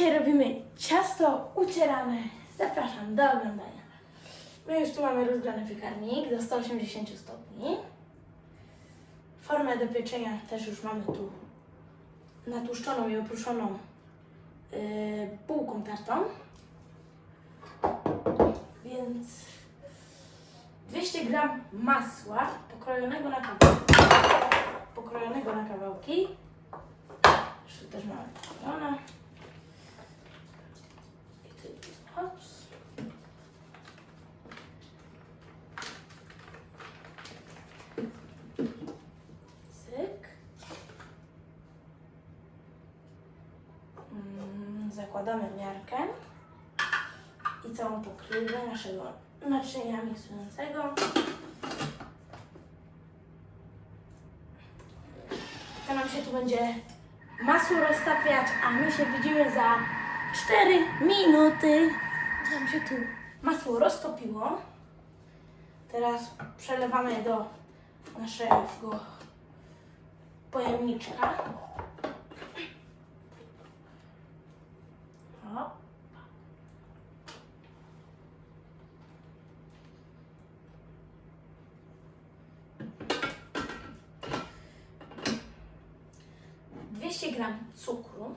Dzisiaj robimy ciasto ucierane. Zapraszam do oglądania. My już tu mamy rozgrzany piekarnik do 180 stopni. Formę do pieczenia też już mamy tu natłuszczoną i opruszoną yy, bułką tartą. Więc 200 gram masła pokrojonego na kawałki. Pokrojonego na kawałki. Już tu też mamy pokrojone. I tu, hops. Cyk. Zakładamy miarkę i całą pokrywę naszego naczynia miksującego. To nam się tu będzie masło roztapiać, a my się widzimy za 4 minuty. Nam się tu masło roztopiło. Teraz przelewamy do naszego pojemniczka. 200 gram cukru,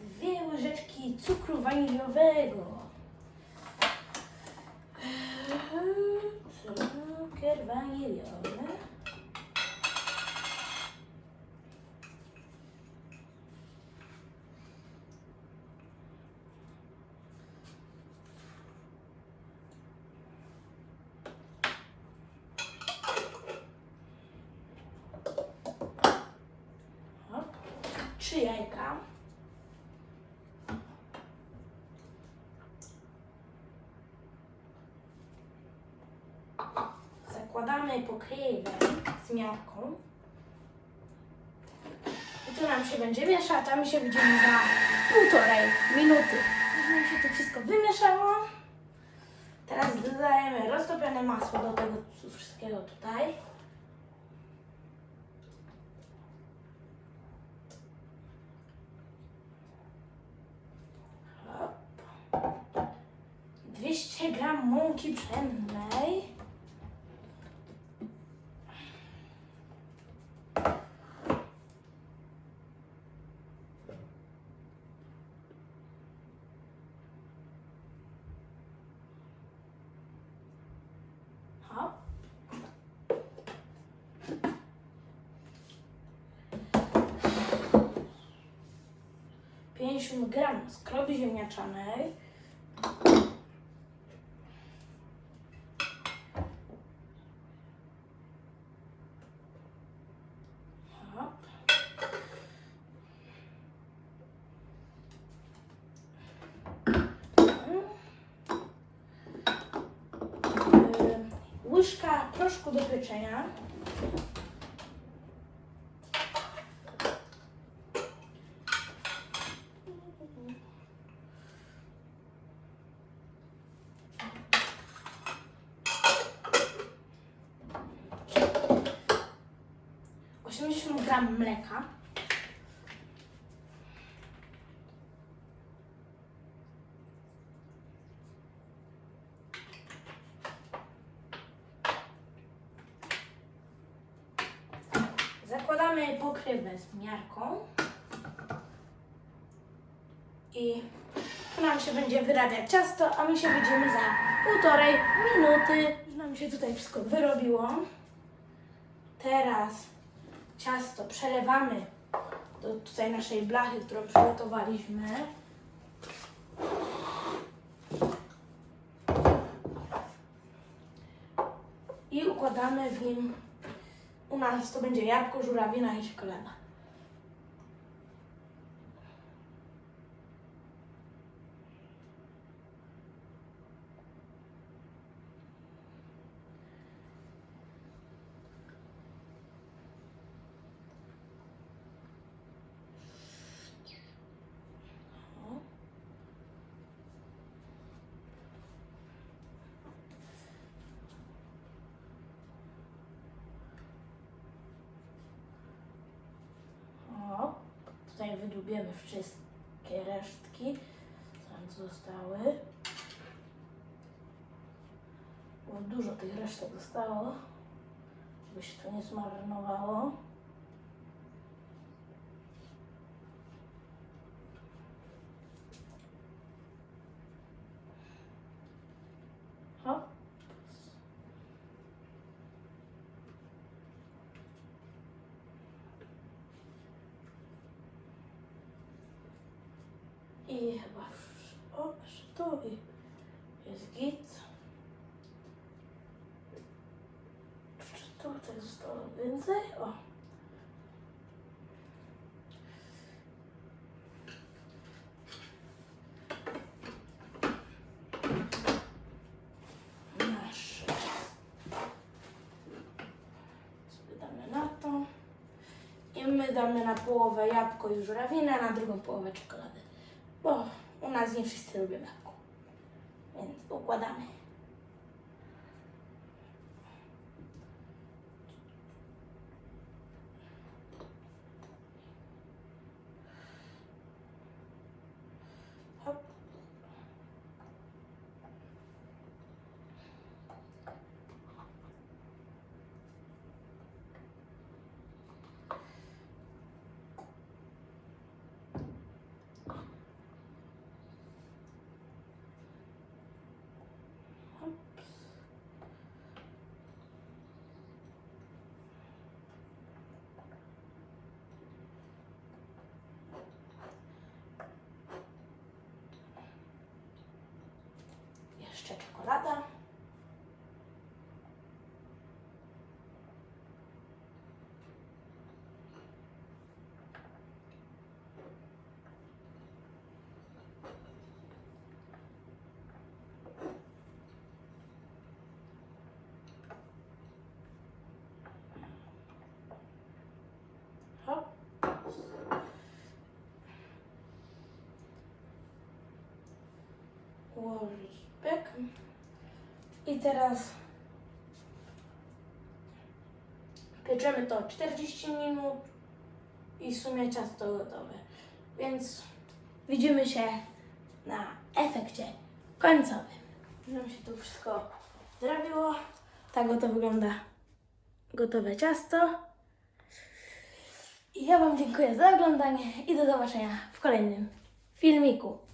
Dwie łyżeczki cukru waniliowego. Trzy jajka. Zakładamy pokrywę z miarką. I tu nam się będzie mieszać, a my się widzimy za półtorej minuty. Już nam się to wszystko wymieszało. Teraz dodajemy roztopione masło do tego wszystkiego tutaj. Hop. 200 gram mąki pszennej. Hop. Pięćdziesiąt gram skrobi ziemniaczanej. Hop. Yy, Proszku do pieczenia. Gram mleka. Zakładamy pokrywę z miarką. I tu nam się będzie wyrabiać ciasto, a my się widzimy za półtorej minuty. Już nam się tutaj wszystko wyrobiło. Teraz ciasto przelewamy do tutaj naszej blachy, którą przygotowaliśmy. I układamy w nim nas to będzie jabłko, żurawina i czekolada. Zrubiemy wszystkie resztki, co nam zostały. Bo dużo tych resztek zostało, żeby się to nie zmarnowało. I chyba o, tu i jest git. Czy tutaj zostało więcej? O. Nasze. Na to. I my damy na połowę jabłko i żurawinę, na drugą połowę czekolady. Bo u nas nie wszyscy lubią jabłko. Więc układamy. Batata. Ułożyć pyk. I teraz pieczemy to 40 minut i w sumie ciasto gotowe. Więc widzimy się na efekcie końcowym. Mi się tu wszystko zrobiło. Tak oto wygląda gotowe ciasto. I ja Wam dziękuję za oglądanie i do zobaczenia w kolejnym filmiku.